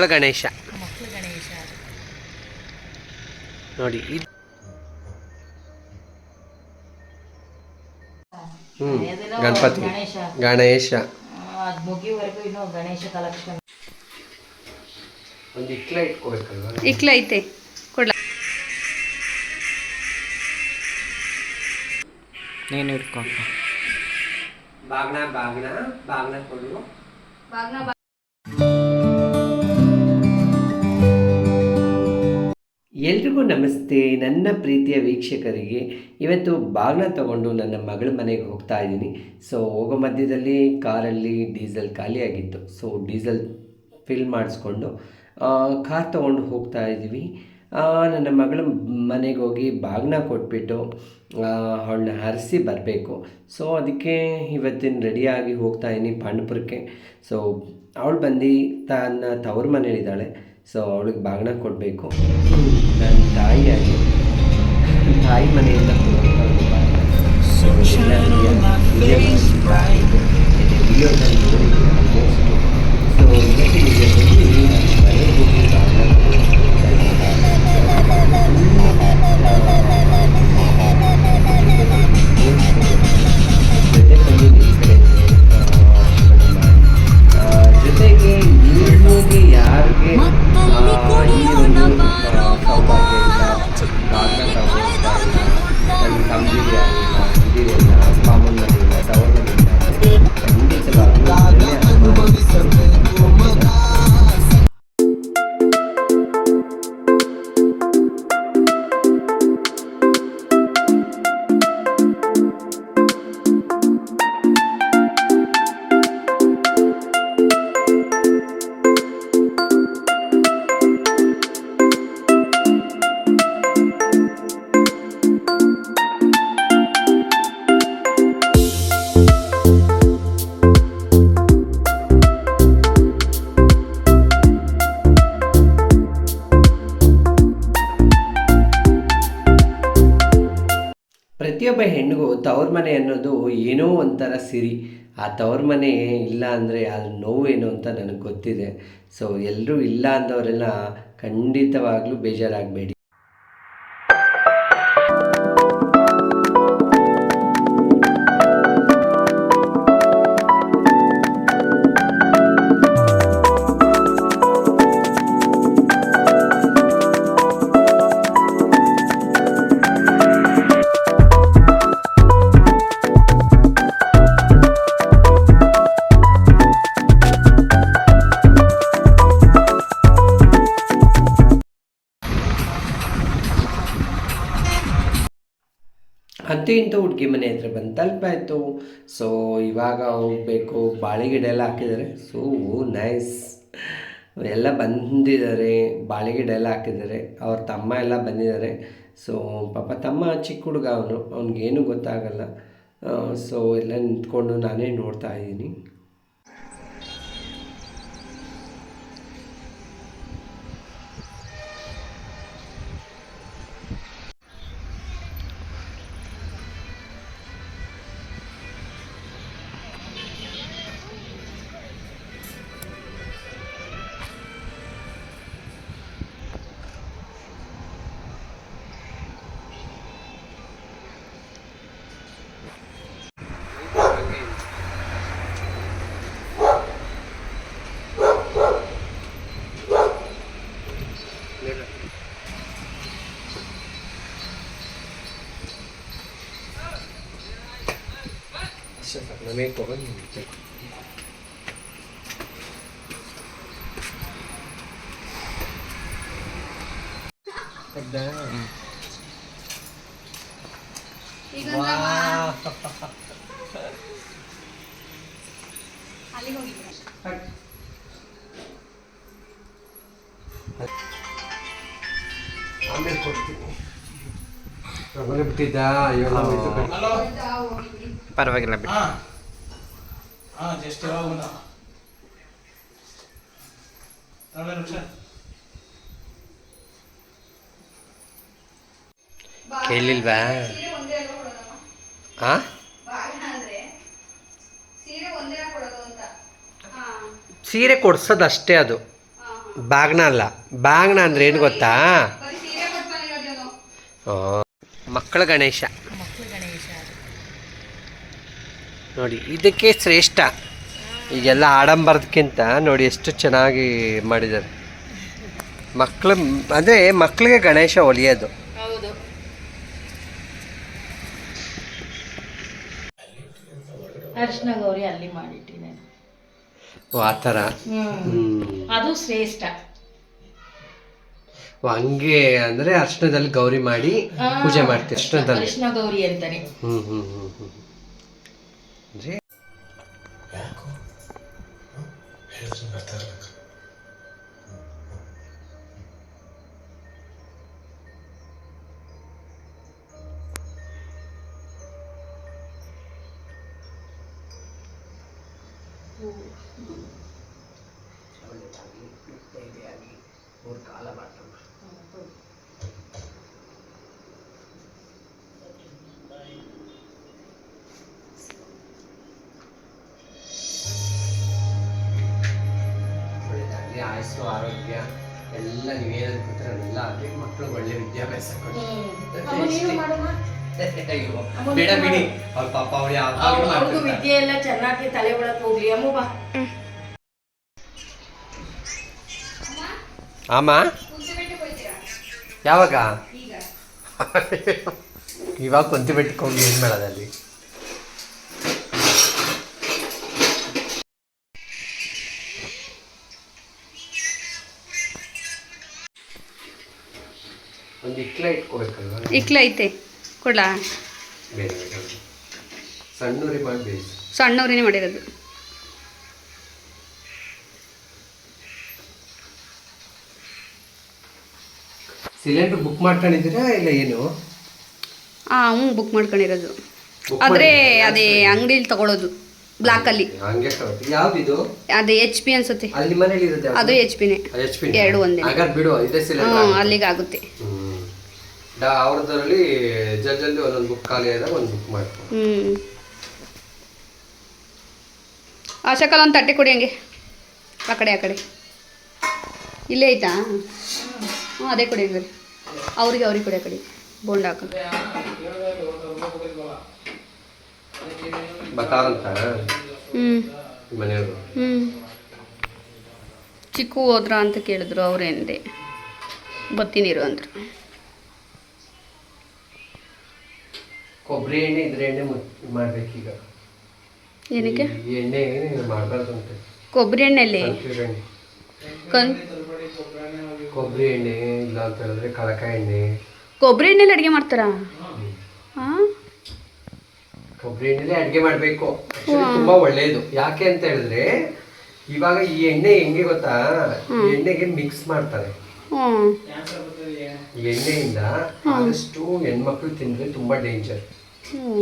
ಮಕ್ಕಳ ಗಣೇಶ. ಮಕ್ಕಳು ಗಣೇಶ ನೋಡಿ ಇದು ಹ್ಞೂ ಗಣಪತಿ ಗಣೇಶ. ಗಣೇಶ ಅದು ಮುಗಿವರೆಗೂ ಇನ್ನೂ ಗಣೇಶ ಕಲೆಕ್ಷನ್ ಒಂದು ಇಕ್ಲ ಇಟ್ಕೋಬೇಕಲ್ವ? ಇಕ್ಲ ಐತೆ ಕೊಡ್ಲ. ನೀನು ಇಟ್ಕೊ. ಬಾಗ್ನ ಬಾಗ್ನ ಬಾಗ್ನ ಕೊಡು. ಎಲ್ರಿಗೂ ನಮಸ್ತೆ. ನನ್ನ ಪ್ರೀತಿಯ ವೀಕ್ಷಕರಿಗೆ ಇವತ್ತು ಬಾಗ್ನ ತಗೊಂಡು ನನ್ನ ಮಗಳ ಮನೆಗೆ ಹೋಗ್ತಾ ಇದ್ದೀನಿ. ಸೊ ಹೋಗೋ ಮಧ್ಯದಲ್ಲಿ ಕಾರಲ್ಲಿ ಡೀಸೆಲ್ ಖಾಲಿಯಾಗಿತ್ತು. ಸೊ ಡೀಸೆಲ್ ಫಿಲ್ ಮಾಡಿಸ್ಕೊಂಡು ಕಾರ್ ತೊಗೊಂಡು ಹೋಗ್ತಾ ಇದ್ದೀವಿ. ನನ್ನ ಮಗಳ ಮನೆಗೆ ಹೋಗಿ ಬಾಗ್ನ ಕೊಟ್ಬಿಟ್ಟು ಅವಳನ್ನ ಹರಿಸಿ ಬರಬೇಕು. ಸೊ ಅದಕ್ಕೆ ಇವತ್ತಿನ ರೆಡಿಯಾಗಿ ಹೋಗ್ತಾ ಇದ್ದೀನಿ ಪಾಂಡಪುರಕ್ಕೆ. ಸೊ ಅವಳು ಬಂದು ತನ್ನ ತವ್ರ ಮನೇಲಿದ್ದಾಳೆ. ಸೊ ಅವಳಿಗೆ ಬಾಗ್ನ ಕೊಡಬೇಕು. ನನ್ನ ತಾಯಿಯಾಗಿ ತಾಯಿ ಮನೆಯಿಂದ ಕೊಡುವಂಥ ಒಂದು ಬಾಗ್ನ. So, ಎಲ್ಲ real- ವಿಡಿಯೋದಲ್ಲಿ ನೋಡಿದ್ದೀನಿ ಮನೆ ಅನ್ನೋದು ಏನೋ ಒಂಥರ ಸಿರಿ. ಆ ತವ್ರ ಮನೆ ಇಲ್ಲ ಅಂದರೆ ಅದು ನೋವು ಏನು ಅಂತ ನನಗೆ ಗೊತ್ತಿದೆ. ಸೊ ಎಲ್ಲರೂ ಇಲ್ಲ ಅಂದವರೆಲ್ಲ ಖಂಡಿತವಾಗ್ಲೂ ಬೇಜಾರಾಗಬೇಡಿ. ಅಂತೂ ಇಂಥ ಹುಡುಗಿ ಮನೆ ಹತ್ರ ಬಂದು ತಲುಪಾಯಿತು ಸೊ ಇವಾಗ ಹೋಗಬೇಕು ಬಾಳೆಗಿಡ ಎಲ್ಲ ಹಾಕಿದ್ದಾರೆ. ಸೊ ನೈಸ್ ಎಲ್ಲ ಬಂದಿದ್ದಾರೆ ಬಾಳೆಗಿಡ ಎಲ್ಲ ಹಾಕಿದ್ದಾರೆ. ಅವ್ರ ತಮ್ಮ ಎಲ್ಲ ಬಂದಿದ್ದಾರೆ. ಸೊ ಪಾಪ ತಮ್ಮ ಚಿಕ್ಕ ಹುಡುಗ ಅವನು, ಅವ್ನಿಗೇನು ಗೊತ್ತಾಗಲ್ಲ. ಸೊ ಎಲ್ಲ ನಿಂತ್ಕೊಂಡು ನಾನೇ ನೋಡ್ತಾ ಇದ್ದೀನಿ. ನಮಗೆ ಆಮೇಲೆ ಕೊಡ್ತೀನಿ ಪ್ರಬಲ ಬಿಟ್ಟಿದ್ದ ಅಯ್ಯೋ ನಾವು ಇದು ಕಣೆ. ಪರವಾಗಿಲ್ಲ ಬಿಡಿ. ಹಾ. ಹಾಂ ಜಸ್ಟ್ ಯಾವಾಗ ಕೇಳಿಲ್ವಾ? ಆ? ಸೀರೆ ಕೊಡ್ಸೋದು ಅಷ್ಟೇ ಅದು. ಬಾಗ್ನ ಅಲ್ಲ. ಬಾಗ್ನ ಅಂದ್ರೆ ಏನು ಗೊತ್ತಾ? ಮಕ್ಕಳು ಗಣೇಶ. ನೋಡಿ ಇದಕ್ಕೆ ಶ್ರೇಷ್ಠ. ಈಗೆಲ್ಲ ಆಡಂಬರದಕ್ಕಿಂತ ನೋಡಿ ಎಷ್ಟು ಚೆನ್ನಾಗಿ ಮಾಡಿದ್ದಾರೆ. ಮಕ್ಕಳು ಅಂದರೆ ಮಕ್ಕಳಿಗೆ ಗಣೇಶ ಒಲಿಯೋದು. ಅರ್ಶನ ಗೌರಿ ಅಲ್ಲಿ ಮಾಡಿಟ್ಟಿದ್ದೇನೆ ಆ ಥರ? ಹ್ಮ್. ಹ್ಮ್. ಅದು ಶ್ರೇಷ್ಠ. ಹಂಗೆ ಅಂದ್ರೆ ಅರ್ಶನದಲ್ಲಿ ಗೌರಿ ಮಾಡಿ ಪೂಜೆ ಮಾಡ್ತೀವಿ ಅರ್ಶನದಲ್ಲಿ? ಅರ್ಶಿನ ಗೌರಿ ಅಂತಾನೆ. ಹ್ಮ್ ಹ್ಮ್ ಹ್ಮ್ ಹ್ಞೂ ಅಂದರೆ ಬೇಡ ಬಿಡಿ. ಅವ್ರ ಪಾಪ ಅವ್ರು ಅವ್ರಿಗೂ ಮಾಡ್ತಿರ್ತಾರೆ. ವಿದ್ಯೆ ಎಲ್ಲ ಚೆನ್ನಾಗಿ ತಲೆ ಒಳಗೆ ಹೋಗ್ಲಿ. ಅಮ್ಮ ಬಾ ಅಮ್ಮ? ಯಾವಾಗ? ಇವಾಗ ಕೊಂತಿ ಬಿಟ್ಕೊಂಡು ಏನು ಮಾಡೋದಲ್ಲಿ ಒಂದು ಇಕ್ಲ ಇಟ್ಕೋಬೇಕಲ್ವ? ಇಕ್ಲ ಐತೆ. ಕೊಡ್ಲಾ? ಬೇರೆ ಬೇರೆ ಸಣ್ಣೂರಿ ಮಾಡಿ ಬೇಯಿಸಿ. ಸಣ್ಣವ್ರೇನೆ ಮಾಡಿರೋದು. ಸಿಲಿಂಡರ್ ಬುಕ್ ಮಾಡ್ಕೊಂಡಿದ್ದೀರಾ ಇಲ್ಲ ಏನು? ಹಾಂ ಹ್ಞೂ ಬುಕ್ ಮಾಡ್ಕೊಂಡಿರೋದು. ಆದರೆ? ಅದೇ ಅಂಗಡಿಲಿ ತಗೊಳ್ಳೋದು ಬ್ಲಾಕಲ್ಲಿ. ಯಾವ್ದಿದು? ಅದೇ ಎಚ್ ಪಿ ಅನ್ಸುತ್ತೆ. ಅದು ಎಚ್ ಪಿನೇ ಎರಡು ಒಂದೇ. ಹ್ಞೂ ಬಿಡು ಇದೇ ಹ್ಞೂ ಸಿಲಿಂಡರ್ ಅಲ್ಲಿಗೆ ಆಗುತ್ತೆ ಹ್ಮ್ ಡಾ ಅವ್ರದ್ರಲ್ಲಿ ಜಲ್ ಜಲ್ದಿ ಒಂದೊಂದು ಬುಕ್ ಖಾಲಿ ಆದಾಗ ಒಂದು ಬುಕ್ ಮಾಡ್ಕೊ ಹ್ಞೂ ಆಶಾಕಾಲ ಒಂದು ತಟ್ಟೆ ಕೊಡಿ ಹಂಗೆ. ಆ ಕಡೆ ಆ ಕಡೆ. ಇಲ್ಲೇ ಐತಾ? ಹ್ಞೂ ಅದೇ ಕೊಡಿ ಹಂಗಾರೆ. ಅವ್ರಿಗೆ ಅವ್ರಿಗೆ ಕೊಡಿ ಆ ಕಡೆ. ಬೋಂಡ ಹಾಕ. ಬತಾರಂತ? ಹ್ಞೂ ಮನೆಯವರು? ಹ್ಞೂ ಚಿಕ್ಕು ಹೋದ್ರ ಅಂತ ಕೇಳಿದ್ರು ಅವ್ರೇನಿದೆ ಬತ್ತಿನಿರು ಅಂದರು. ಕೊಬ್ಬರಿ ಎಣ್ಣೆ ಇದ್ರೆ ಎಣ್ಣೆ ಮಾಡ್ಬೇಕೀಗ ಏನಕ್ಕೆ? ಎಣ್ಣೆ ಮಾಡಬಾರ್ದು ಅಂತ. ಕೊಬ್ಬರಿ ಎಣ್ಣೆಯಲ್ಲಿ ಕನ್ ಕೊಬ್ಬರಿ ಎಣ್ಣೆ ಇಲ್ಲ ಅಂತ ಹೇಳಿದ್ರೆ ಕಳಕ ಎಣ್ಣೆ. ಕೊಬ್ಬರಿ ಎಣ್ಣೆಲಿ ಅಡುಗೆ ಮಾಡ್ತಾರಾ? ಹಾಂ ಕೊಬ್ಬರಿ ಎಣ್ಣೆಲೆ ಅಡುಗೆ ಮಾಡಬೇಕು. ತುಂಬಾ ಒಳ್ಳೆಯದು ಯಾಕೆ ಅಂತ ಹೇಳಿದ್ರೆ ಇವಾಗ ಈ ಎಣ್ಣೆ ಹೆಂಗೆ ಗೊತ್ತಾ? ಈ ಎಣ್ಣೆಗೆ ಮಿಕ್ಸ್ ಮಾಡ್ತಾರೆ. ಎಣ್ಣೆಯಿಂದ ಆದಷ್ಟು ಹೆಣ್ಮಕ್ಳು ತಿಂದ್ರೆ ತುಂಬಾ ಡೇಂಜರ್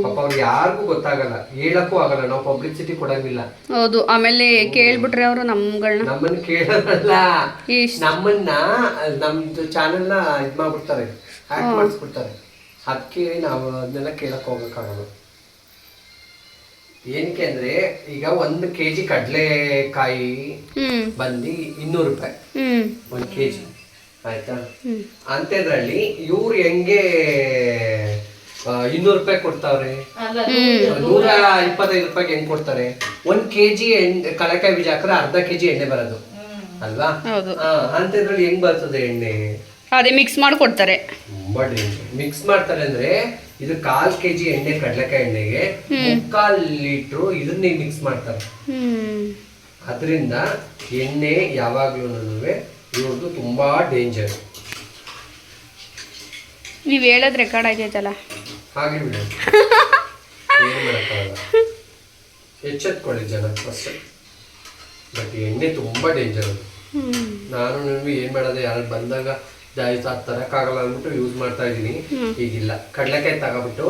ಪಾಪ ಅವ್ರಿಗೆ ಯಾರಿಗೂ ಗೊತ್ತಾಗಲ್ಲ ಹೇಳಕ್ಕೂ ಆಗಲ್ಲ ನಾವು ಪಬ್ಲಿಸಿಟಿ ಕೊಡಂಗಿಲ್ಲ. ಹೌದು ಆಮೇಲೆ ಕೇಳ್ಬಿಟ್ರೆ ಅವರು ನಮ್ಗಳನ್ನ ನಮ್ಮನ್ನ ಕೇಳಲ್ಲ ನಮ್ಮನ್ನ ನಮ್ದು ಚಾನೆಲ್ನ ಇದ್ ಮಾಡ್ಬಿಡ್ತಾರೆ ಹ್ಯಾಕ್ ಮಾಡಿಸ್ಬಿಡ್ತಾರೆ. ಅದಕ್ಕೆ ನಾವು ಅದನ್ನೆಲ್ಲ ಕೇಳಕ್ ಹೋಗಕ್ಕಾಗಲ್ಲ ಏನಕ್ಕೆ ಅಂದ್ರೆ ಈಗ ಒಂದು ಕೆಜಿ ಕಡಲೆಕಾಯಿ ಬಂದು ಇನ್ನೂರು ರೂಪಾಯಿ. ಒಂದ್ ಕೆಜಿ ಆಯ್ತಾ? ಅಂತದ್ರಲ್ಲಿ ಇವ್ರು ಹೆಂಗೆ ಇನ್ನೂರು ರೂಪಾಯಿ ಕೊಡ್ತಾವ್ರೆ. ಅಲ್ಲ ನೂರ ಇಪ್ಪತ್ತೈದು ರೂಪಾಯಿಗೆ ಹೆಂಗ್ ಕೊಡ್ತಾರೆ? ಒಂದ್ ಕೆಜಿ ಎಣ್ಣೆ ಕಳಕಾಯಿ ಬೀಜ ಹಾಕಿದ್ರೆ ಅರ್ಧ ಕೆಜಿ ಎಣ್ಣೆ ಬರೋದು. ಅಲ್ವಾ? ಹೌದು. ಇದ್ರಲ್ಲಿ ಅಂಥದ್ರಲ್ಲಿ ಹೆಂಗ್ ಬರ್ತದೆ ಎಣ್ಣೆ? ಅದೇ ಮಿಕ್ಸ್ ಮಾಡಿ ಕೊಡ್ತಾರೆ ತುಂಬಾ ಡೇಂಜರ್ ಮಿಕ್ಸ್ ಮಾಡ್ತಾರೆ ಅಂದ್ರೆ ಇದು ಕಾಲ್ ಕೆಜಿ ಎಣ್ಣೆ ಕಡಲೆಕಾಯಿ ಎಣ್ಣೆಗೆ ಮುಕ್ಕಾಲ್ ಲೀಟ್ರು ಇದನ್ನೇ ಮಿಕ್ಸ್ ಮಾಡ್ತಾರೆ. ಅದರಿಂದ ಎಣ್ಣೆ ಯಾವಾಗ್ಲೂ ಇವ್ರದ್ದು ತುಂಬಾ ಡೇಂಜರ್ ನೀವ್ ಹೇಳದ್ ರೆಕಾರ್ಡ್ ಆಯ್ತೈತಲ್ಲ ಹಾಗೆ ಬಿಡಿ ಏನು ಮಾಡೋಕ್ಕಾಗಲ್ಲ. ಎಚ್ಚೆತ್ಕೊಳ್ಳಿ ಜನ ಫಸ್ಟ್ ಬಟ್ ಎಣ್ಣೆ ತುಂಬಾ ಡೇಂಜರ್ ಅದು ನಾನು ನಿಮ್ಗೆ ಏನ್ ಮಾಡೋದು ಯಾರು ಬಂದಾಗ ಜಾಯಿತು ಅದು ತರಕ್ಕಾಗಲ್ಲ ಅಂದ್ಬಿಟ್ಟು ಯೂಸ್ ಮಾಡ್ತಾ ಇದ್ದೀನಿ. ಈಗಿಲ್ಲ. ಕಡಲೆಕಾಯಿ ತಗೊಬಿಟ್ಟು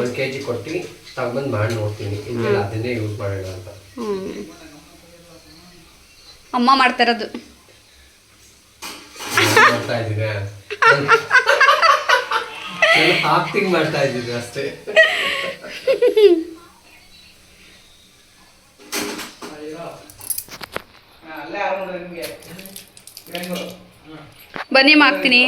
ಒಂದ್ ಕೆ ಕೆಜಿ ಕೊಟ್ಟು ತಗೊಂಡ್ ಮಾಡಿ ನೋಡ್ತೀನಿ. ಇನ್ಮೇಲೆ ಅದನ್ನೇ ಯೂಸ್ ಮಾಡೋಣ ಅಂತ. ಅಮ್ಮ ಮಾಡ್ತಾ ಇರೋದು. ಮಾಡ್ತಾ ಇದ್ದೀನಿ ಆಕ್ಟಿಂಗ್ ಮಾಡ್ತಾ ಇದ್ದೀವಿ ಅಷ್ಟೇ. ಬನ್ನಿ ಮಾಡ್ತೀನಿ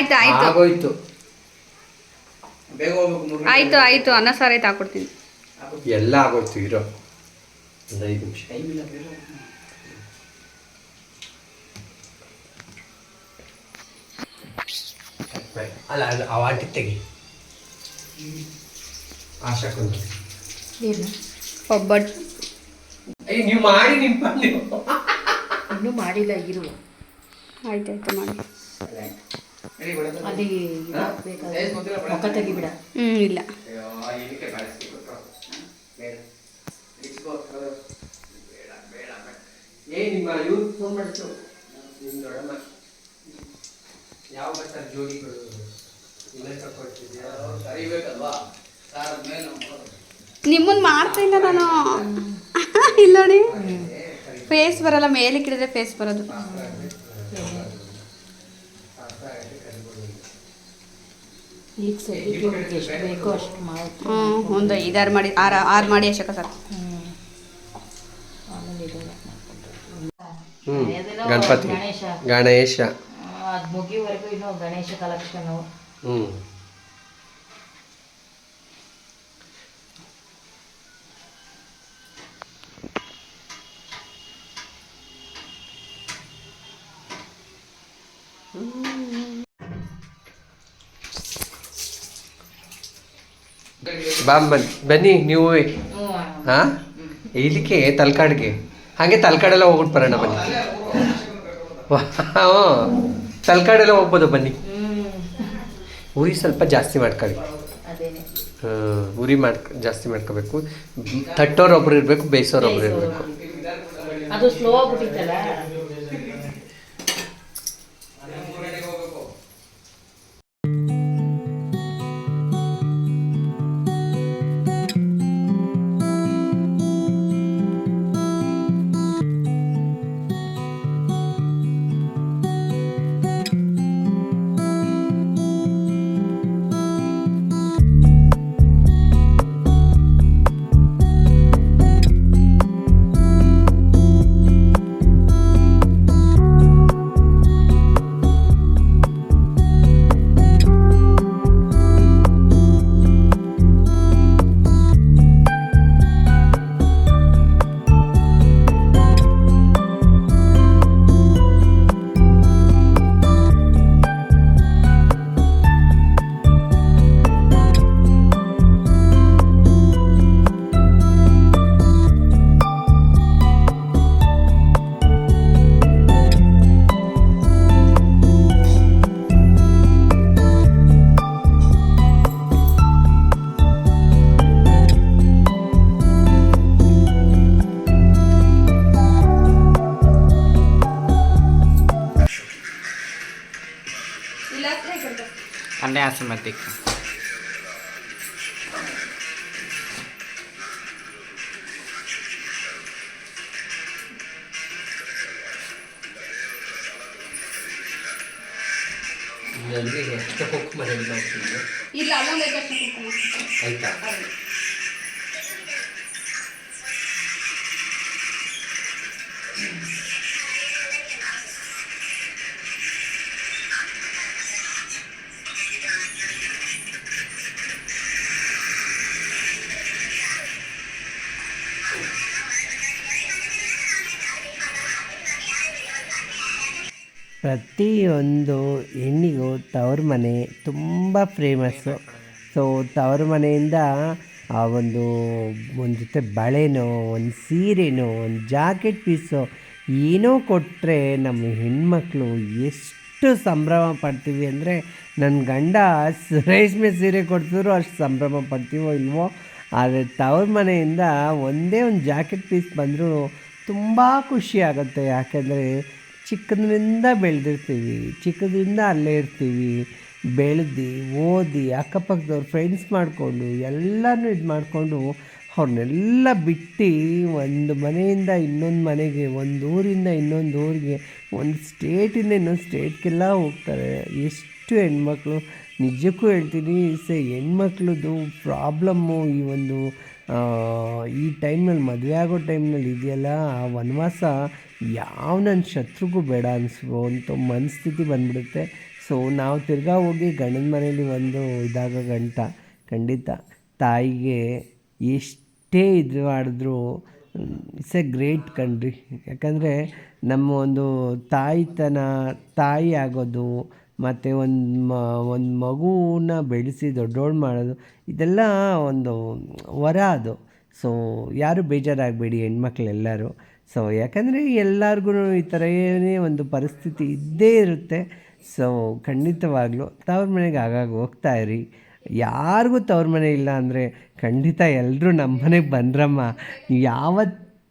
ಆಯ್ತು ಆಯ್ತು. ಆಗೋಯ್ತು. ಬೇಗ ಹೋಗ್ಬೇಕು ಮೂರು ಆಯ್ತು ಆಯ್ತು. ಅನ್ನ ಸಾರು ಆಯ್ತು ಹಾಕೊಡ್ತೀನಿ ಎಲ್ಲ ಆಗೋಯ್ತು ಇರೋ. ಒಂದು ಐದು ನಿಮಿಷ. ಅಲ್ಲ ಅದು ಆ ವಾಟಿ ತೆಗಿ. ಆಶಾಕೊಂದು ಏನು? ಒಬ್ಬಟ್ಟು ನೀವು ಮಾಡಿ ನಿಮ್ಮ ನೀವು ಇನ್ನೂ ಮಾಡಿಲ್ಲ ಇರು. ಆಯ್ತು ಆಯ್ತು ಮಾಡಿ ಮುಖ ತೆಗಿಬಿಡ. ಹ್ಞೂ ಇಲ್ಲ. ಅಯ್ಯೋ, ಇದಕ್ಕೆ ಬಳಸಿ ಬೇಡ. ಇಟ್ಕೋ, ಬೇಡ, ಬೇಡ, ಬೇಡ. ನಿಮ್ಮ ಇವ್ರು ಫೋನ್ ಮಾಡಿದ್ರು. ನಿಮ್ಮ ದೊಡ್ಡಮ್ಮ ಯಾವ ಬರ್ತಾರೆ ಜೋಡಿಗಳು. ನಿಮ್ಮನ್ನ ಮಾಡ್ತಾ ಇಲ್ಲ ನಾನು. ಇಲ್ಲ ನೋಡಿ. ಫೇಸ್ ಬರಲ್ಲ ಮೇಲೆ ಕಿಡಿದ್ರೆ ಫೇಸ್ ಬರೋದು. ಈಗ ಸದ್ಯಕ್ಕೆ ಇವ್ರಿಗೆ ಎಷ್ಟು ಬೇಕೋ ಅಷ್ಟು ಮಾಡ್ತೀನಿ ಹ್ಞೂ ಒಂದು ಐದಾರು ಮಾಡಿ ಆರು ಆರು ಮಾಡಿ ಅಷ್ಟಕ್ಕೆ ಸಾಕು ಆಮೇಲೆ ಅದೇನೋ ಗಣಪತಿ ಗಣೇಶ. ಗಣೇಶ ಅದು ಮುಗಿವರೆಗೂ ಇನ್ನು ಗಣೇಶ ಕಲೆಕ್ಷನ್ ಹ್ಮ್. ಬಾ ಬನ್ನಿ ಬನ್ನಿ ನೀವು ಹಾ? ಇದಕ್ಕೆ ತಲ್ಕಾಡ್ಗೆ. ಹಾಗೆ ತಲಕಾಡೆಲ್ಲ ಹೋಗ್ಬಿಟ್ಟು ಬರೋಣ ಬನ್ನಿ. ಹ್ಞೂ ತಲಕಾಡೆಲ್ಲ ಹೋಗ್ಬೋದು ಬನ್ನಿ. ಉರಿ ಸ್ವಲ್ಪ ಜಾಸ್ತಿ ಮಾಡ್ಕೊಳ್ಳಿ. ಹಾಂ ಉರಿ ಮಾಡ್ಕ ಜಾಸ್ತಿ ಮಾಡ್ಕೋಬೇಕು. ತಟ್ಟೋರು ಒಬ್ರು ಇರಬೇಕು. ಬೇಯಿಸೋರು ಒಬ್ರು ಇರಬೇಕು automatic. ಜಲ್ದಿ ಎಷ್ಟು ಕುಕ್ ಮಾಡಿ ಆಯ್ತಾ ಪ್ರತಿಯೊಂದು ಹೆಣ್ಣಿಗೂ ತವ್ರ ಮನೆ ತುಂಬ ಫೇಮಸ್ಸು ಸೊ ತವ್ರ ಮನೆಯಿಂದ ಆ ಒಂದು ಒಂದು ಜೊತೆ ಬಳೆನೋ, ಒಂದು ಸೀರೆನೋ, ಒಂದು ಜಾಕೆಟ್ ಪೀಸು ಏನೋ ಕೊಟ್ಟರೆ ನಮ್ಮ ಹೆಣ್ಮಕ್ಳು ಎಷ್ಟು ಸಂಭ್ರಮ ಪಡ್ತೀವಿ ಅಂದರೆ ನನ್ನ ಗಂಡ ರೇಷ್ಮೆ ಸೀರೆ ಕೊಡ್ತಿದ್ರು ಅಷ್ಟು ಸಂಭ್ರಮ ಪಡ್ತೀವೋ ಇಲ್ವೋ, ಆದರೆ ತವ್ರ ಮನೆಯಿಂದ ಒಂದೇ ಒಂದು ಜಾಕೆಟ್ ಪೀಸ್ ಬಂದರೂ ತುಂಬ ಖುಷಿ ಆಗುತ್ತೆ. ಯಾಕೆಂದರೆ ಚಿಕ್ಕದ್ರಿಂದ ಬೆಳೆದಿರ್ತೀವಿ, ಚಿಕ್ಕದ್ರಿಂದ ಅಲ್ಲೇ ಇರ್ತೀವಿ. ಬೆಳೆದು, ಓದಿ, ಅಕ್ಕಪಕ್ಕದವ್ರು ಫ್ರೆಂಡ್ಸ್ ಮಾಡಿಕೊಂಡು, ಎಲ್ಲನೂ ಇದು ಮಾಡಿಕೊಂಡು ಅವ್ರನ್ನೆಲ್ಲ ಬಿಟ್ಟು ಒಂದು ಮನೆಯಿಂದ ಇನ್ನೊಂದು ಮನೆಗೆ, ಒಂದು ಊರಿಂದ ಇನ್ನೊಂದು ಊರಿಗೆ, ಒಂದು ಸ್ಟೇಟಿಂದ ಇನ್ನೊಂದು ಸ್ಟೇಟ್ಗೆಲ್ಲ ಹೋಗ್ತಾರೆ. ಎಷ್ಟು ಹೆಣ್ಮಕ್ಳು, ನಿಜಕ್ಕೂ ಹೇಳ್ತೀನಿ, ಸೆ ಹೆಣ್ಮಕ್ಳದ್ದು ಪ್ರಾಬ್ಲಮ್ಮು ಈ ಒಂದು ಈ ಟೈಮ್ನಲ್ಲಿ, ಮದುವೆ ಆಗೋ ಟೈಮ್ನಲ್ಲಿ ಇದೆಯಲ್ಲ, ಆ ವನವಾಸ ಯಾವ ನನ್ನ ಶತ್ರುಗೂ ಬೇಡ ಅಂತ ಮನಸ್ಥಿತಿ ಬಂದ್ಬಿಡುತ್ತೆ. ಸೊ ನಾವು ತಿರ್ಗಾ ಹೋಗಿ ಗಂಡನ ಮನೇಲಿ ಒಂದು ಇದಾಗ ಗಂಟ, ಖಂಡಿತ ತಾಯಿಗೆ ಎಷ್ಟೇ ಇದು ಮಾಡಿದ್ರು ಇಟ್ಸ್ ಎ ಗ್ರೇಟ್ ಕಂಡ್ರಿ ಯಾಕಂದರೆ, ನಮ್ಮ ಒಂದು ತಾಯಿತನ, ತಾಯಿ ಆಗೋದು ಮತ್ತು ಒಂದು ಮ, ಒಂದು ಮಗುನ ಬೆಳೆಸಿ ದೊಡ್ಡೋಳು ಮಾಡೋದು, ಇದೆಲ್ಲ ಒಂದು ವರ ಅದು. ಸೊ ಯಾರು ಬೇಜಾರಾಗಬೇಡಿ ಹೆಣ್ಮಕ್ಳೆಲ್ಲರೂ. ಸೊ ಯಾಕಂದರೆ ಎಲ್ಲರಿಗೂ ಈ ಥರ ಏನೇ ಒಂದು ಪರಿಸ್ಥಿತಿ ಇದ್ದೇ ಇರುತ್ತೆ. ಸೊ ಖಂಡಿತವಾಗ್ಲೂ ತವ್ರ ಮನೆಗೆ ಆಗಾಗ ಇರಿ. ಯಾರಿಗೂ ತವ್ರ ಮನೆ ಇಲ್ಲ ಅಂದರೆ ಖಂಡಿತ ಎಲ್ಲರೂ ನಮ್ಮ ಮನೆಗೆ ಬಂದ್ರಮ್ಮ. ನೀವು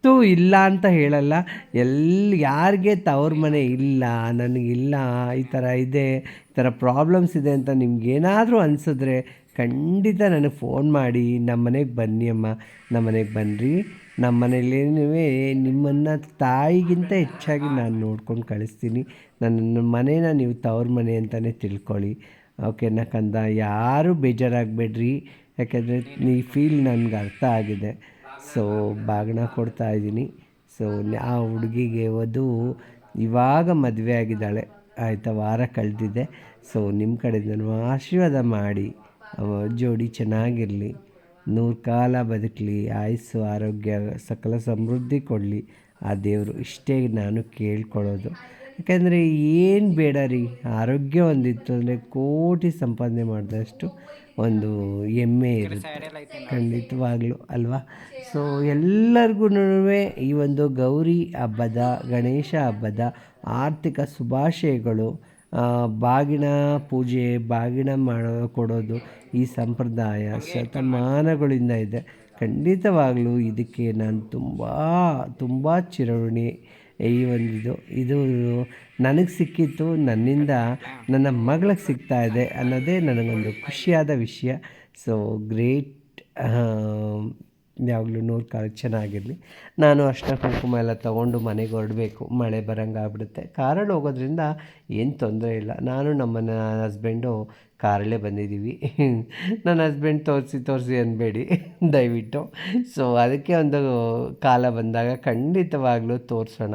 ಯಾವತ್ತೂ ಇಲ್ಲ ಅಂತ ಹೇಳಲ್ಲ. ಎಲ್ಲಿ ಯಾರಿಗೆ ತವ್ರ ಮನೆ ಇಲ್ಲ, ನನಗಿಲ್ಲ, ಈ ಥರ ಇದೆ, ಈ ಥರ ಪ್ರಾಬ್ಲಮ್ಸ್ ಇದೆ ಅಂತ ನಿಮ್ಗೇನಾದರೂ ಅನಿಸಿದ್ರೆ ಖಂಡಿತ ನನಗೆ ಫೋನ್ ಮಾಡಿ ನಮ್ಮ ಮನೆಗೆ ಬನ್ನಿ ಅಮ್ಮ ನಮ್ಮ ಮನೆಗೆ ಬನ್ನಿರಿ ನಮ್ಮ ಮನೇಲೇನೂ ನಿಮ್ಮನ್ನು ತಾಯಿಗಿಂತ ಹೆಚ್ಚಾಗಿ ನಾನು ನೋಡ್ಕೊಂಡು ಕಳಿಸ್ತೀನಿ. ನನ್ನ ಮನೇನ ನೀವು ತವ್ರ ಮನೆ ಅಂತಲೇ ತಿಳ್ಕೊಳ್ಳಿ. ಓಕೆನಾ ಕಂದ? ಯಾರೂ ಬೇಜಾರಾಗಬೇಡ್ರಿ. ಯಾಕೆಂದರೆ ಈ ಫೀಲ್ ನನಗೆ ಅರ್ಥ ಆಗಿದೆ. ಸೊ ಬಾಗಿನ ಕೊಡ್ತಾ ಇದ್ದೀನಿ. ಸೊ ಆ ಹುಡುಗಿಗೆ ವಧು ಇವಾಗ ಮದುವೆ ಆಗಿದ್ದಾಳೆ. ಆಯಿತಾ, ವಾರ ಕಳೆದಿದೆ. ಸೊ ನಿಮ್ಮ ಕಡೆಯಿಂದ ಆಶೀರ್ವಾದ ಮಾಡಿ. ಜೋಡಿ ಚೆನ್ನಾಗಿರಲಿ. ನೂರು ಕಾಲ ಬದುಕಲಿ. ಆಯಸ್ಸು, ಆರೋಗ್ಯ, ಸಕಲ ಸಮೃದ್ಧಿ ಕೊಡಲಿ. ಆ ದೇವರು ಇಷ್ಟೇ ನಾನು ಕೇಳ್ಕೊಳ್ಳೋದು. ಯಾಕೆಂದರೆ ಏನು ಬೇಡ ರೀ. ಆರೋಗ್ಯ ಒಂದಿತ್ತು ಅಂದರೆ ಕೋಟಿ ಸಂಪಾದನೆ ಮಾಡಿದಷ್ಟು ಒಂದು ಹೆಮ್ಮೆ ಇರುತ್ತೆ. ಖಂಡಿತವಾಗ್ಲೂ ಅಲ್ವಾ? ಸೊ ಎಲ್ಲರಿಗೂ ಈ ಒಂದು ಗೌರಿ ಹಬ್ಬದ ಗಣೇಶ ಹಬ್ಬದ ಆರ್ಥಿಕ ಶುಭಾಶಯಗಳು ಬಾಗಿನ ಪೂಜೆ ಬಾಗಿನ ಮಾಡೋ ಕೊಡೋದು ಈ ಸಂಪ್ರದಾಯ ಶತಮಾನಗಳಿಂದ ಇದೆ. ಖಂಡಿತವಾಗಲೂ ಇದಕ್ಕೆ ನಾನು ತುಂಬ ತುಂಬ ಚಿರಋಣಿ ಈ ಒಂದಿದು, ಇದು ನನಗೆ ಸಿಕ್ಕಿತ್ತು, ನನ್ನಿಂದ ನನ್ನ ಮಗಳಿಗೆ ಸಿಗ್ತಾ ಇದೆ ಅನ್ನೋದೇ ನನಗೊಂದು ಖುಷಿಯಾದ ವಿಷಯ. ಸೊ ಗ್ರೇಟ್ ಯಾವಾಗಲೂ ನೂರು ಕಾಲ ಚೆನ್ನಾಗಿರಲಿ. ನಾನು ಅರ್ಶಿನ ಕುಂಕುಮ ಎಲ್ಲ ತೊಗೊಂಡು ಮನೆಗೆ ಹೊರಡಬೇಕು. ಮಳೆ ಬರೋಂಗಾಗ್ಬಿಡುತ್ತೆ. ಕಾರಲ್ಲಿ ಹೋಗೋದ್ರಿಂದ ಏನು ತೊಂದರೆ ಇಲ್ಲ. ನಾನು ನಮ್ಮ ಹಸ್ಬೆಂಡು ಕಾರಲ್ಲೇ ಬಂದಿದ್ದೀವಿ. ನನ್ನ ಹಸ್ಬೆಂಡ್ ತೋರಿಸಿ ತೋರಿಸಿ ಅನ್ಬೇಡಿ ದಯವಿಟ್ಟು. ಸೊ ಅದಕ್ಕೆ ಒಂದು ಕಾಲ ಬಂದಾಗ ಖಂಡಿತವಾಗ್ಲೂ ತೋರಿಸೋಣ.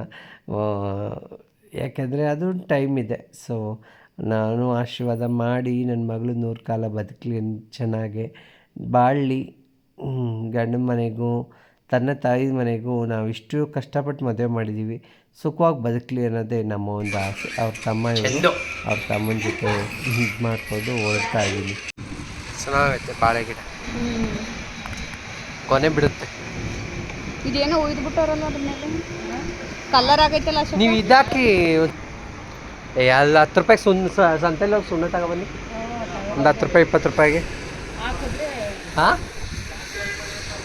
ಯಾಕೆಂದರೆ ಅದು ಟೈಮ್ ಇದೆ. ಸೊ ನಾನು ಆಶೀರ್ವಾದ ಮಾಡಿ ನನ್ನ ಮಗಳು ನೂರು ಕಾಲ ಬದುಕಲಿ ಚೆನ್ನಾಗೆ ಬಾಳಲಿ. ಗಂಡನ ಮನೆಗೂ ತನ್ನ ತಾಯಿ ಮನೆಗೂ ನಾವು ಇಷ್ಟು ಕಷ್ಟಪಟ್ಟು ಮದುವೆ ಮಾಡಿದ್ದೀವಿ ಸುಖವಾಗಿ ಬದುಕಲಿ ಅನ್ನೋದೇ ನಮ್ಮ ಒಂದು ಆಸೆ. ಅವ್ರ ತಮ್ಮ ಅವ್ರ ತಮ್ಮನ ಜೊತೆ ಇದು ಮಾಡ್ಕೊಂಡು ಓಡ್ತಾ ಇದ್ದೀನಿ ಚೆನ್ನಾಗೈತೆ ಬಾಳೆ ಗಿಡ. ಕೊನೆ ಬಿಡುತ್ತೆ. ಇದೇನೋ ಬಿಟ್ಟವರಲ್ಲ ಅದ್ರ ಮೇಲೆ? ಕಲರ್ ಆಗೈತಲ್ಲ ನೀವು ಇದಾಕಿ. ಏ ಅಲ್ಲಿ ಹತ್ತು ರೂಪಾಯಿ ಸುನ್ ಸಂತೆಲಿ ಹೋಗಿ ಸುಣ್ಣ ತಗೊಬನ್ನಿ ಒಂದು ಹತ್ತು ರೂಪಾಯಿ ಇಪ್ಪತ್ತು ರೂಪಾಯಿಗೆ. ಹಾಂ?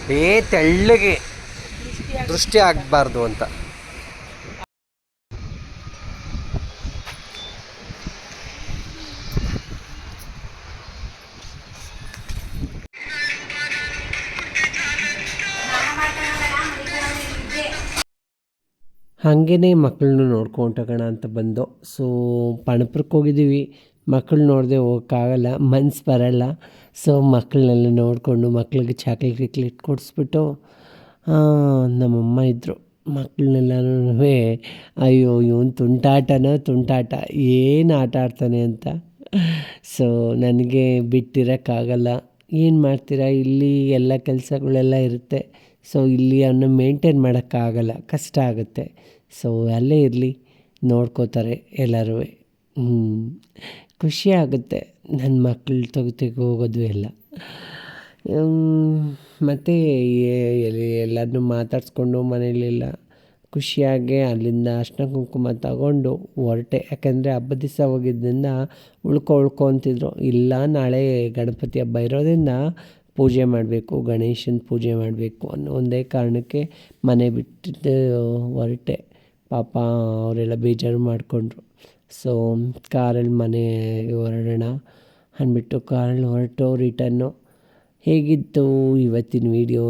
ಏ ತೆಳ್ಳಗೆ. ದೃಷ್ಟಿ ಆಗಬಾರ್ದು ಅಂತ. ಹಾಗೇ ಮಕ್ಕಳನ್ನು ನೋಡ್ಕೊಂಡೋಗೋಣ ಅಂತ ಬಂದು. ಸೊ ಪಣಪುರಕ್ಕೆ ಹೋಗಿದ್ದೀವಿ. ಮಕ್ಕಳು ನೋಡದೆ ಹೋಗೋಕ್ಕಾಗಲ್ಲ, ಮನ್ಸು ಬರಲ್ಲ. ಸೊ ಮಕ್ಕಳನ್ನೆಲ್ಲ ನೋಡಿಕೊಂಡು ಮಕ್ಕಳಿಗೆ ಚಾಕ್ಲೇಟ್ ಗಿಕ್ಲೇಟ್ ಕೊಡಿಸ್ಬಿಟ್ಟು ನಮ್ಮಮ್ಮ ಇದ್ದರು ಮಕ್ಕಳನ್ನೆಲ್ಲನೂ ಅಯ್ಯೋ, ಇವನು ತುಂಟಾಟನ, ತುಂಟಾಟ. ಏನು ಆಟ ಆಡ್ತಾನೆ ಅಂತ? ಸೊ ನನಗೆ ಬಿಟ್ಟಿರೋಕ್ಕಾಗಲ್ಲ. ಏನು ಮಾಡ್ತೀರಾ? ಇಲ್ಲಿ ಎಲ್ಲ ಕೆಲಸಗಳೆಲ್ಲ ಇರುತ್ತೆ. ಸೊ ಇಲ್ಲಿ ಅವನ್ನ ಮೇಂಟೈನ್ ಮಾಡೋಕ್ಕಾಗಲ್ಲ. ಕಷ್ಟ ಆಗುತ್ತೆ. ಸೊ ಅಲ್ಲೇ ಇರಲಿ. ನೋಡ್ಕೋತಾರೆ ಎಲ್ಲರೂ ಖುಷಿ ಆಗುತ್ತೆ ನನ್ನ ಮಕ್ಕಳು ತೆಗೆದು ಹೋಗೋದು ಎಲ್ಲ. ಮತ್ತು ಎಲ್ಲರನ್ನೂ ಮಾತಾಡಿಸ್ಕೊಂಡು ಮನೇಲೆಲ್ಲ ಖುಷಿಯಾಗಿ ಅಲ್ಲಿಂದ ಅರ್ಶಿನ ಕುಂಕುಮ ತಗೊಂಡು ಹೊರಟೆ. ಯಾಕೆಂದರೆ ಹಬ್ಬದ ದಿವಸ ಹೋಗಿದ್ದರಿಂದ ಉಳ್ಕೊ ಉಳ್ಕೊ ಅಂತಿದ್ರು. ಇಲ್ಲ, ನಾಳೆ ಗಣಪತಿ ಹಬ್ಬ ಇರೋದ್ರಿಂದ ಪೂಜೆ ಮಾಡಬೇಕು, ಗಣೇಶನ ಪೂಜೆ ಮಾಡಬೇಕು ಅನ್ನೋ ಒಂದೇ ಕಾರಣಕ್ಕೆ ಮನೆ ಬಿಟ್ಟಿದ್ದು ಹೊರಟೆ. ಪಾಪ ಅವರೆಲ್ಲ ಬೇಜಾರು ಮಾಡಿಕೊಂಡ್ರು. ಸೊ ಕಾರಲ್ಲಿ ಮನೆ ಹೊರಡೋಣ ಅಂದ್ಬಿಟ್ಟು ಕಾರಲ್ಲಿ ಹೊರಟು ರಿಟನ್ನು. ಹೇಗಿತ್ತು ಇವತ್ತಿನ ವಿಡಿಯೋ?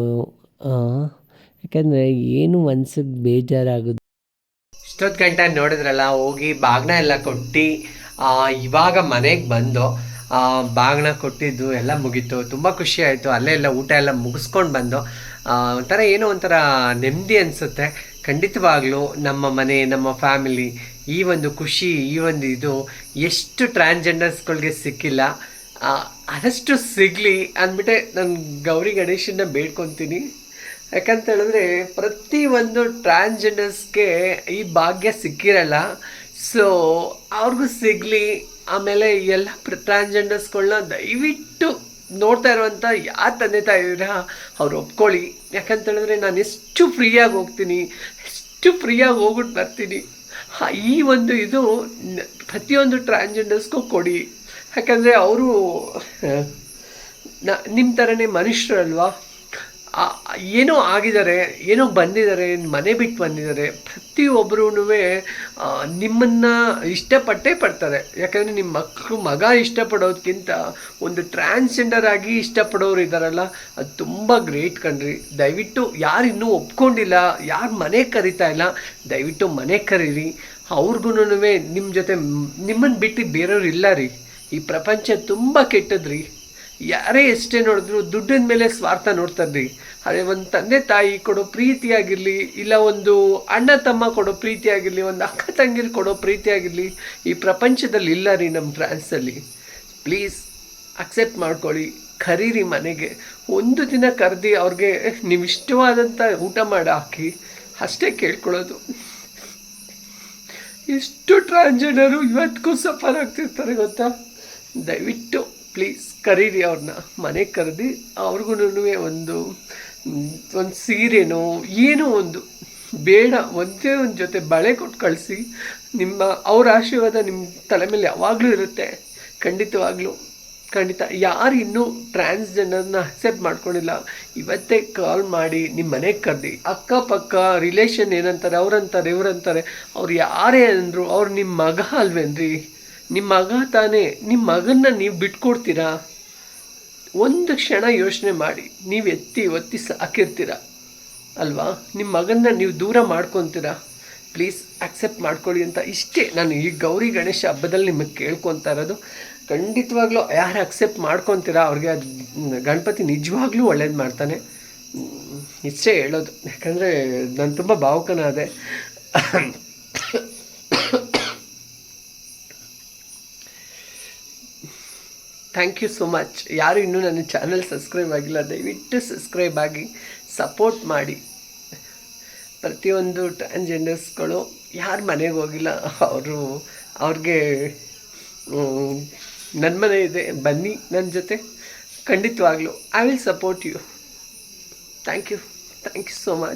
ಯಾಕಂದರೆ ಏನು ಮನ್ಸಿಗೆ ಬೇಜಾರಾಗುತ್ತೆ ಇಷ್ಟೊತ್ತು ಗಂಟೆ ನೋಡಿದ್ರಲ್ಲ, ಹೋಗಿ ಬಾಗ್ನ ಎಲ್ಲ ಕೊಟ್ಟು ಇವಾಗ ಮನೆಗೆ ಬಂದು ಬಾಗ್ನ ಕೊಟ್ಟಿದ್ದು ಎಲ್ಲ ಮುಗೀತು. ತುಂಬ ಖುಷಿ ಆಯಿತು. ಅಲ್ಲೇ ಎಲ್ಲ ಊಟ ಎಲ್ಲ ಮುಗಿಸ್ಕೊಂಡು ಬಂದು ಒಂಥರ ಏನೋ ಒಂಥರ ನೆಮ್ಮದಿ ಅನಿಸುತ್ತೆ. ಖಂಡಿತವಾಗ್ಲೂ ನಮ್ಮ ಮನೆ, ನಮ್ಮ ಫ್ಯಾಮಿಲಿ ಈ ಒಂದು ಖುಷಿ, ಈ ಒಂದು ಇದು ಎಷ್ಟು ಟ್ರಾನ್ಸ್ಜೆಂಡರ್ಸ್ಗಳಿಗೆ ಸಿಕ್ಕಿಲ್ಲ. ಆದಷ್ಟು ಸಿಗಲಿ ಅಂದ್ಬಿಟ್ಟೆ ನಾನು ಗೌರಿ ಗಣೇಶನ್ನ ಬೇಡ್ಕೊತೀನಿ. ಯಾಕಂತ ಹೇಳಿದ್ರೆ ಪ್ರತಿ ಒಂದು ಟ್ರಾನ್ಸ್ಜೆಂಡರ್ಸ್ಗೆ ಈ ಭಾಗ್ಯ ಸಿಕ್ಕಿರಲ್ಲ. ಸೊ ಅವ್ರಿಗೂ ಸಿಗಲಿ. ಆಮೇಲೆ ಎಲ್ಲ ಟ್ರಾನ್ಸ್ಜೆಂಡರ್ಸ್ಗಳನ್ನ ದಯವಿಟ್ಟು ನೋಡ್ತಾ ಇರುವಂಥ ಯಾರು ತಂದೆ ತಾಯಿರ ಅವ್ರು ಒಪ್ಕೊಳ್ಳಿ. ಯಾಕಂತೇಳಿದ್ರೆ ನಾನು ಎಷ್ಟು ಫ್ರೀಯಾಗಿ ಹೋಗ್ತೀನಿ, ಎಷ್ಟು ಫ್ರೀಯಾಗಿ ಹೋಗ್ಬಿಟ್ಟು ಬರ್ತೀನಿ. ಈ ಒಂದು ಇದು ಪ್ರತಿಯೊಂದು ಟ್ರಾನ್ಸ್ಜೆಂಡರ್ಸ್ಗೂ ಕೊಡಿ. ಯಾಕಂದರೆ ಅವರು ನ ನಿಮ್ಮ ಥರನೇ ಮನುಷ್ಯರಲ್ವಾ? ಏನೋ ಆಗಿದ್ದಾರೆ, ಏನೋ ಬಂದಿದ್ದಾರೆ, ಮನೆ ಬಿಟ್ಟು ಬಂದಿದ್ದಾರೆ. ಪ್ರತಿಯೊಬ್ಬರೂ ನಿಮ್ಮನ್ನು ಇಷ್ಟಪಟ್ಟೇ ಪಡ್ತಾರೆ. ಯಾಕಂದರೆ ನಿಮ್ಮ ಮಕ್ಕಳು ಮಗ ಇಷ್ಟಪಡೋದಕ್ಕಿಂತ ಒಂದು ಟ್ರಾನ್ಸ್ಜೆಂಡರ್ ಆಗಿ ಇಷ್ಟಪಡೋರು ಇದ್ದಾರಲ್ಲ ಅದು ತುಂಬ ಗ್ರೇಟ್ ಕಣ್ರಿ. ದಯವಿಟ್ಟು ಯಾರು ಇನ್ನೂ ಒಪ್ಕೊಂಡಿಲ್ಲ, ಯಾರು ಮನೆ ಕರಿತಾ ಇಲ್ಲ, ದಯವಿಟ್ಟು ಮನೆ ಕರೀರಿ. ಅವ್ರಿಗೂ ನಿಮ್ಮ ಜೊತೆ ನಿಮ್ಮನ್ನು ಬಿಟ್ಟು ಬೇರೆಯವ್ರು ಇಲ್ಲ ರೀ. ಈ ಪ್ರಪಂಚ ತುಂಬ ಕೆಟ್ಟದ್ರಿ. ಯಾರೇ ಎಷ್ಟೇ ನೋಡಿದ್ರು ದುಡ್ಡಿನ ಮೇಲೆ ಸ್ವಾರ್ಥ ನೋಡ್ತಾರ್ರಿ ಅದೇ ಒಂದು ತಂದೆ ತಾಯಿ ಕೊಡೋ ಪ್ರೀತಿಯಾಗಿರಲಿ, ಇಲ್ಲ ಒಂದು ಅಣ್ಣ ತಮ್ಮ ಕೊಡೋ ಪ್ರೀತಿಯಾಗಿರಲಿ, ಒಂದು ಅಕ್ಕ ತಂಗಿರು ಕೊಡೋ ಪ್ರೀತಿಯಾಗಿರಲಿ, ಈ ಪ್ರಪಂಚದಲ್ಲಿ ಇಲ್ಲ ರೀ ನಮ್ಮ ಫ್ರಾನ್ಸಲ್ಲಿ ಪ್ಲೀಸ್ ಅಕ್ಸೆಪ್ಟ್ ಮಾಡ್ಕೊಳ್ಳಿ ಕರೀರಿ ಮನೆಗೆ. ಒಂದು ದಿನ ಕರೆದಿ ಅವ್ರಿಗೆ ನೀವು ಇಷ್ಟವಾದಂಥ ಊಟ ಮಾಡಿ ಹಾಕಿ ಅಷ್ಟೇ ಕೇಳ್ಕೊಳ್ಳೋದು. ಎಷ್ಟು ಟ್ರಾನ್ಸ್ಜೆಂಡರು ಇವತ್ತಿಗೂ ಸಫರ್ ಆಗ್ತಿರ್ತಾರೆ ಗೊತ್ತಾ? ದಯವಿಟ್ಟು. ಪ್ಲೀಸ್ ಕರೀರಿ ಅವ್ರನ್ನ ಮನೆಗೆ ಕರೆದಿ ಅವ್ರಿಗೂ ಒಂದು ಒಂದು ಸೀರೆನೋ, ಏನೋ ಒಂದು, ಬೇಡ, ಒಂದೇ ಒಂದು ಜೊತೆ ಬಳೆ ಕೊಟ್ಟು ಕಳಿಸಿ ನಿಮ್ಮ ಅವ್ರ ಆಶೀರ್ವಾದ ನಿಮ್ಮ ತಲೆ ಮೇಲೆ ಯಾವಾಗಲೂ ಇರುತ್ತೆ. ಖಂಡಿತವಾಗ್ಲೂ. ಖಂಡಿತ, ಯಾರು ಇನ್ನೂ ಟ್ರಾನ್ಸ್ಜೆಂಡರ್ನ ಅಕ್ಸೆಪ್ಟ್ ಮಾಡ್ಕೊಂಡಿಲ್ಲ, ಇವತ್ತೇ ಕಾಲ್ ಮಾಡಿ ನಿಮ್ಮ ಮನೆಗೆ ಕರೆದಿ. ಅಕ್ಕಪಕ್ಕ ರಿಲೇಷನ್ ಏನಂತಾರೆ, ಅವ್ರಂತಾರೆ, ಇವ್ರಂತಾರೆ, ಅವ್ರು ಯಾರೇ ಅಂದರು, ಅವ್ರು ನಿಮ್ಮ ಮಗ ಅಲ್ವೇನ್ರಿ? ನಿಮ್ಮ ಮಗ ತಾನೇ ನಿಮ್ಮ ಮಗನ್ನ ನೀವು ಬಿಟ್ಕೊಡ್ತೀರಾ? ಒಂದು ಕ್ಷಣ ಯೋಚನೆ ಮಾಡಿ, ನೀವು ಎತ್ತಿ ಒತ್ತಿ ಸಾಕಿರ್ತೀರ ಅಲ್ವಾ? ನಿಮ್ಮ ಮಗನ್ನ ನೀವು ದೂರ ಮಾಡ್ಕೊತೀರಾ? ಪ್ಲೀಸ್ ಆಕ್ಸೆಪ್ಟ್ ಮಾಡ್ಕೊಳ್ಳಿ ಅಂತ ಇಷ್ಟೇ ನಾನು ಈ ಗೌರಿ ಗಣೇಶ ಹಬ್ಬದಲ್ಲಿ ನಿಮಗೆ ಕೇಳ್ಕೊತಾ ಇರೋದು. ಖಂಡಿತವಾಗ್ಲೂ ಯಾರು ಅಕ್ಸೆಪ್ಟ್ ಮಾಡ್ಕೊತೀರಾ? ಅವ್ರಿಗೆ ಅದು ಗಣಪತಿ ನಿಜವಾಗ್ಲೂ ಒಳ್ಳೇದು ಮಾಡ್ತಾನೆ. ಇಷ್ಟೇ ಹೇಳೋದು. ಯಾಕಂದರೆ ನಾನು ತುಂಬ ಭಾವುಕನಾದೆ. ಥ್ಯಾಂಕ್ ಯು ಸೊ ಮಚ್ ಯಾರು ಇನ್ನೂ ನನ್ನ ಚಾನಲ್ ಸಬ್ಸ್ಕ್ರೈಬ್ ಆಗಿಲ್ಲ, ದಯವಿಟ್ಟು ಸಬ್ಸ್ಕ್ರೈಬ್ ಆಗಿ ಸಪೋರ್ಟ್ ಮಾಡಿ. ಪ್ರತಿಯೊಂದು ಟ್ರಾನ್ಸ್ಜೆಂಡರ್ಸ್ಗಳು ಯಾರು ಮನೆಗೆ ಹೋಗಿಲ್ಲ, ಅವರು, ಅವ್ರಿಗೆ ನನ್ನ ಮನೆ ಇದೆ, ಬನ್ನಿ ನನ್ನ ಜೊತೆ. ಖಂಡಿತವಾಗ್ಲೂ I will support you thank you thank you so much